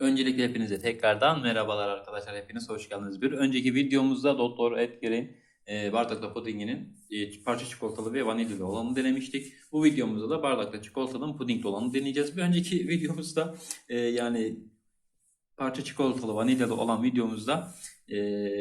Öncelikle hepinize tekrardan merhabalar arkadaşlar. Hepiniz hoş geldiniz. Bir önceki videomuzda Doktor Edgar'in e, bardakta pudinginin e, parça çikolatalı ve vanilyalı olanı denemiştik. Bu videomuzda da bardakta çikolatalı pudingli olanı deneyeceğiz. Bir önceki videomuzda e, yani parça çikolatalı vanilyalı olan videomuzda e,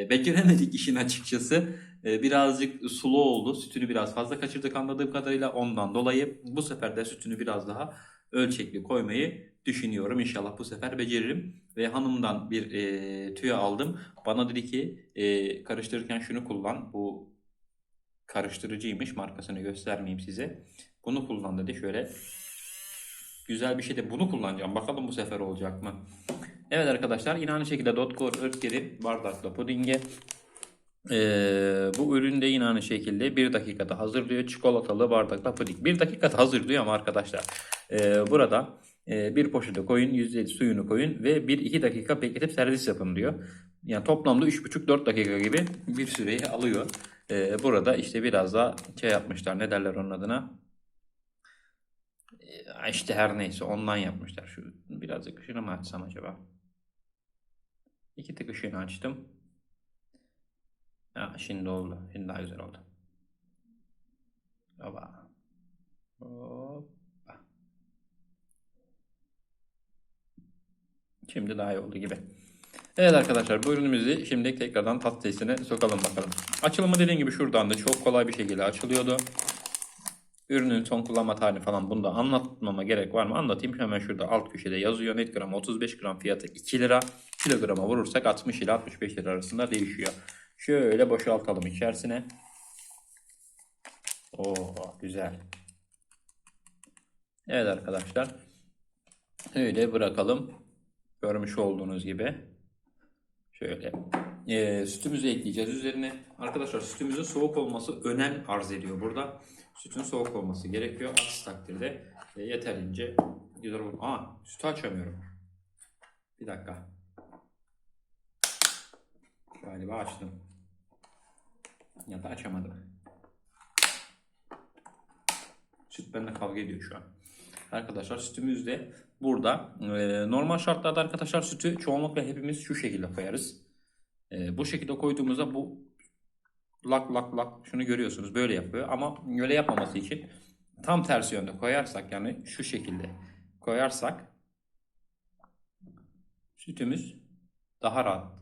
beceremedik işin açıkçası. E, birazcık sulu oldu. Sütünü biraz fazla kaçırdık anladığım kadarıyla. Ondan dolayı bu sefer de sütünü biraz daha ölçekli koymayı düşünüyorum. İnşallah bu sefer beceririm. Ve hanımdan bir e, tüyo aldım. Bana dedi ki e, karıştırırken şunu kullan. Bu karıştırıcıymış. Markasını göstermeyeyim size. Bunu kullan dedi. Şöyle güzel bir şey de bunu kullanacağım. Bakalım bu sefer olacak mı? Evet arkadaşlar yine aynı şekilde Dotcore Örtger'in bardakla pudinge ee, bu ürün de yine aynı şekilde 1 dakikada hazırlıyor. Çikolatalı bardakla puding. 1 dakikada hazırlıyor ama arkadaşlar ee, burada e, bir poşete koyun, %50 suyunu koyun ve 1-2 dakika bekletip servis yapın diyor. Yani toplamda 3,5-4 dakika gibi bir süreyi alıyor. Ee, burada işte biraz daha şey yapmışlar. Ne derler onun adına? Ee, işte her neyse ondan yapmışlar. Şu birazcık ışığını mı açsam acaba? İki tık ışığını açtım. Ha, şimdi oldu. Şimdi daha güzel oldu. Hoppa. Hoppa. Şimdi daha iyi oldu gibi. Evet arkadaşlar bu ürünümüzü şimdi tekrardan tat testine sokalım bakalım. Açılımı dediğim gibi şuradan da çok kolay bir şekilde açılıyordu. Ürünün son kullanma tarihi falan bunu da anlatmama gerek var mı? Anlatayım. Hemen şurada alt köşede yazıyor. Net gram 35 gram fiyatı 2 lira. Kilograma vurursak 60 ile 65 lira arasında değişiyor. Şöyle boşaltalım içerisine. Oo güzel. Evet arkadaşlar. Öyle bırakalım. Görmüş olduğunuz gibi. Şöyle. Ee, sütümüzü ekleyeceğiz üzerine. Arkadaşlar sütümüzün soğuk olması önem arz ediyor burada. Sütün soğuk olması gerekiyor. Aksi takdirde e, yeterince güzel olur. Aa sütü açamıyorum. Bir dakika. Galiba açtım. Ya da açamadım. Süt benimle kavga ediyor şu an. Arkadaşlar sütümüz de burada. Ee, normal şartlarda arkadaşlar sütü çoğunlukla hepimiz şu şekilde koyarız. Ee, bu şekilde koyduğumuzda bu lak lak lak şunu görüyorsunuz böyle yapıyor. Ama öyle yapmaması için tam tersi yönde koyarsak yani şu şekilde koyarsak sütümüz daha rahat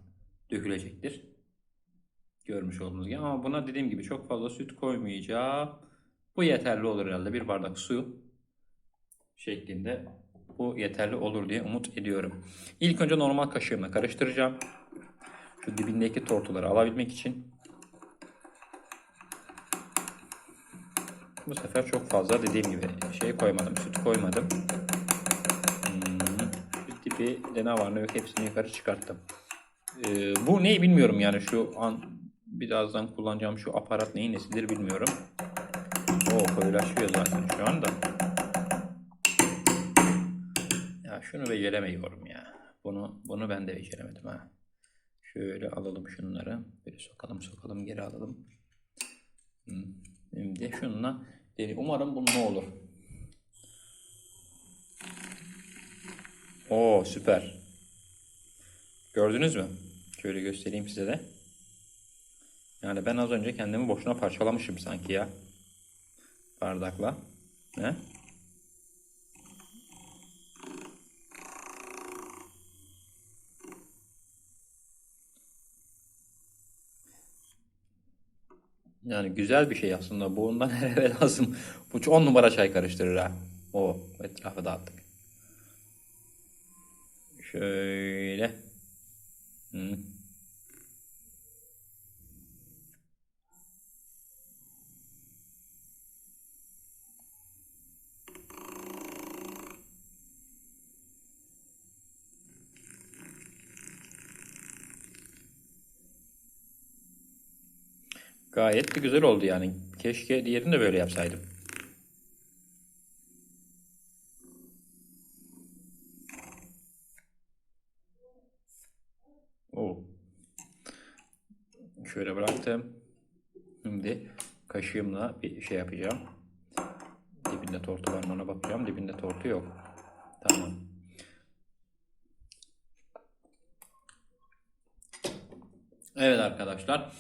dökülecektir. Görmüş olduğunuz gibi ama buna dediğim gibi çok fazla süt koymayacağım. Bu yeterli olur herhalde. Bir bardak su şeklinde bu yeterli olur diye umut ediyorum. İlk önce normal kaşığımla karıştıracağım. Şu dibindeki tortuları alabilmek için. Bu sefer çok fazla dediğim gibi şey koymadım, süt koymadım. Hmm, şu tipi de ne var ne yok hepsini yukarı çıkarttım. Ee, bu ne bilmiyorum yani şu an birazdan kullanacağım şu aparat neyin nesidir bilmiyorum. O koyulaşıyor zaten şu anda. Şunu beceremiyorum ya. Bunu bunu ben de beceremedim ha. Şöyle alalım şunları. Böyle sokalım sokalım geri alalım. Şimdi şununla. Umarım bu ne olur. Oo süper. Gördünüz mü? Şöyle göstereyim size de. Yani ben az önce kendimi boşuna parçalamışım sanki ya. Bardakla. Ne? Yani güzel bir şey aslında. Bundan her eve lazım. Bu 10 numara çay karıştırır ha. O etrafı dağıttık. Şöyle. Hı. Gayet de güzel oldu yani. Keşke diğerini de böyle yapsaydım. Oo. Şöyle bıraktım. Şimdi kaşığımla bir şey yapacağım. Dibinde tortu var mı ona bakacağım. Dibinde tortu yok. Tamam. Evet arkadaşlar.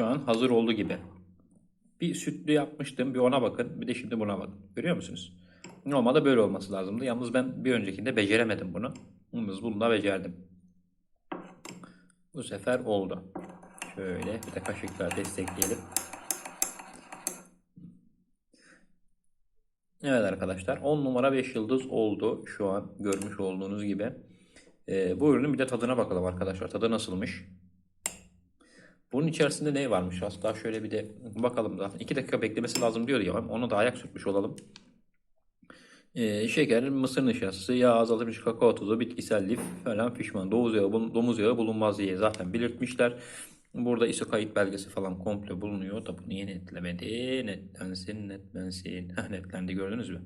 Şu an hazır oldu gibi. Bir sütlü yapmıştım. Bir ona bakın. Bir de şimdi buna bakın. Görüyor musunuz? Normalde böyle olması lazımdı. Yalnız ben bir öncekinde beceremedim bunu. Yalnız bunu da becerdim. Bu sefer oldu. Şöyle bir de kaşıkla destekleyelim. Evet arkadaşlar 10 numara 5 yıldız oldu şu an görmüş olduğunuz gibi. Ee, bu ürünün bir de tadına bakalım arkadaşlar. Tadı nasılmış? Bunun içerisinde ne varmış? Hatta şöyle bir de bakalım da. 2 dakika beklemesi lazım diyor ya. Onu da ayak sürtmüş olalım. Ee, şeker, mısır nişastası, yağ azaltılmış kakao tozu, bitkisel lif falan pişman. Domuz yağı, domuz yağı bulunmaz diye zaten belirtmişler. Burada ISO kayıt belgesi falan komple bulunuyor. Bunu niye netlemedi? Netlensin, netlensin. Heh, netlendi gördünüz mü?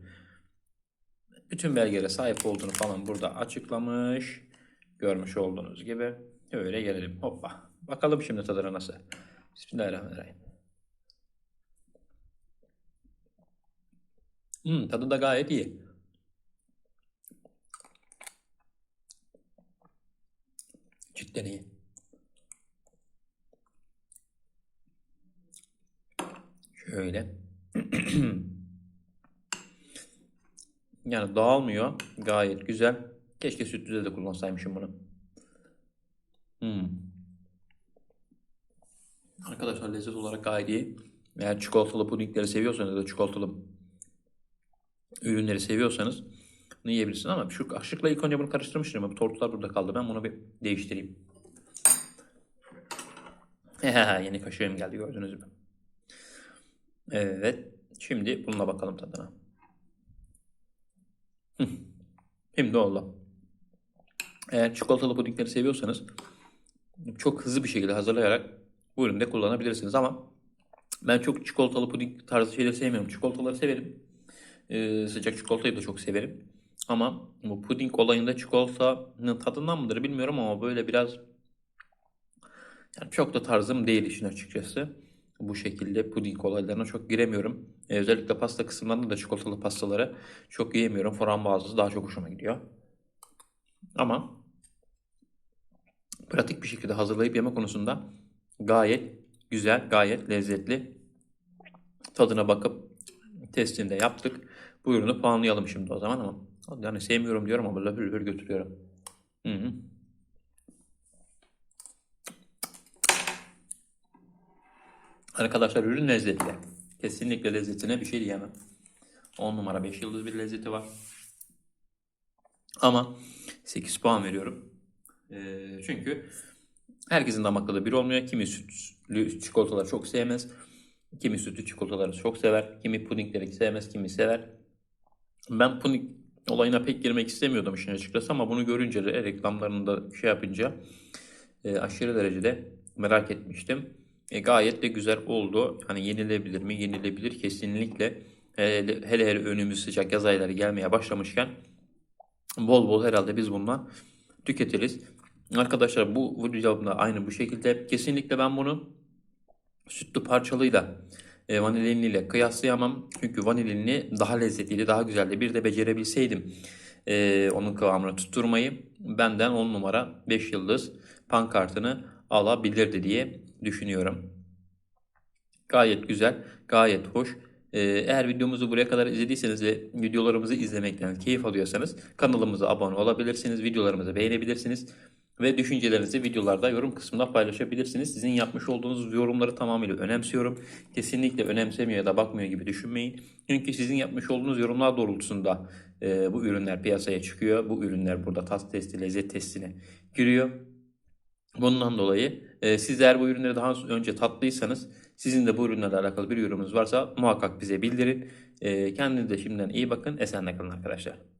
Bütün belgelere sahip olduğunu falan burada açıklamış. Görmüş olduğunuz gibi. Öyle gelelim. Hoppa. Bakalım şimdi tadına nasıl. Bismillahirrahmanirrahim. Hmm, tadı da gayet iyi. Cidden iyi. Şöyle. Yani dağılmıyor. Gayet güzel. Keşke sütlüde de kullansaymışım bunu. Hmm. Arkadaşlar lezzet olarak gayet iyi. Eğer çikolatalı pudingleri seviyorsanız ya da çikolatalı ürünleri seviyorsanız bunu yiyebilirsiniz ama şu kaşıkla ilk önce bunu karıştırmıştım. Bu tortular burada kaldı. Ben bunu bir değiştireyim. Yeni kaşığım geldi gördünüz mü? Evet. Şimdi bununla bakalım tadına. Şimdi oldu. Eğer çikolatalı pudingleri seviyorsanız çok hızlı bir şekilde hazırlayarak bu üründe kullanabilirsiniz ama ben çok çikolatalı puding tarzı şeyleri sevmiyorum. Çikolataları severim. Ee, sıcak çikolatayı da çok severim. Ama bu puding olayında çikolatanın tadından mıdır bilmiyorum ama böyle biraz yani çok da tarzım değil işin açıkçası. Bu şekilde puding olaylarına çok giremiyorum. Ee, özellikle pasta kısımlarında da çikolatalı pastaları çok yiyemiyorum. Frambuazlısı daha çok hoşuma gidiyor. Ama pratik bir şekilde hazırlayıp yeme konusunda gayet güzel, gayet lezzetli. Tadına bakıp testini de yaptık. Bu ürünü puanlayalım şimdi o zaman ama yani sevmiyorum diyorum ama löpür löpür götürüyorum. Hı hı. Arkadaşlar ürün lezzetli. Kesinlikle lezzetine bir şey diyemem. 10 numara 5 yıldız bir lezzeti var. Ama 8 puan veriyorum. Ee, çünkü herkesin damak tadı bir olmuyor. Kimi sütlü çikolataları çok sevmez. Kimi sütlü çikolataları çok sever. Kimi pudingleri sevmez, kimi sever. Ben puding olayına pek girmek istemiyordum işin açıkçası ama bunu görünce de reklamlarında şey yapınca e, aşırı derecede merak etmiştim. E, gayet de güzel oldu. Hani yenilebilir mi? Yenilebilir kesinlikle. Hele hele, hele önümüz sıcak yaz ayları gelmeye başlamışken bol bol herhalde biz bundan tüketiriz. Arkadaşlar bu videomda aynı bu şekilde. Kesinlikle ben bunu sütlü parçalıyla e, vaniliniyle kıyaslayamam. Çünkü vanilinli daha lezzetliydi, daha güzeldi. Bir de becerebilseydim e, onun kıvamını tutturmayı benden 10 numara 5 yıldız pankartını alabilirdi diye düşünüyorum. Gayet güzel, gayet hoş. Ee, Eğer videomuzu buraya kadar izlediyseniz ve videolarımızı izlemekten keyif alıyorsanız kanalımıza abone olabilirsiniz, videolarımızı beğenebilirsiniz ve düşüncelerinizi videolarda yorum kısmında paylaşabilirsiniz. Sizin yapmış olduğunuz yorumları tamamıyla önemsiyorum. Kesinlikle önemsemiyor ya da bakmıyor gibi düşünmeyin. Çünkü sizin yapmış olduğunuz yorumlar doğrultusunda e, bu ürünler piyasaya çıkıyor. Bu ürünler burada tat testi, lezzet testine giriyor. Bundan dolayı e, siz eğer bu ürünleri daha önce tatlıysanız sizin de bu ürünlerle alakalı bir yorumunuz varsa muhakkak bize bildirin. E, kendinize şimdiden iyi bakın. Esenle kalın arkadaşlar.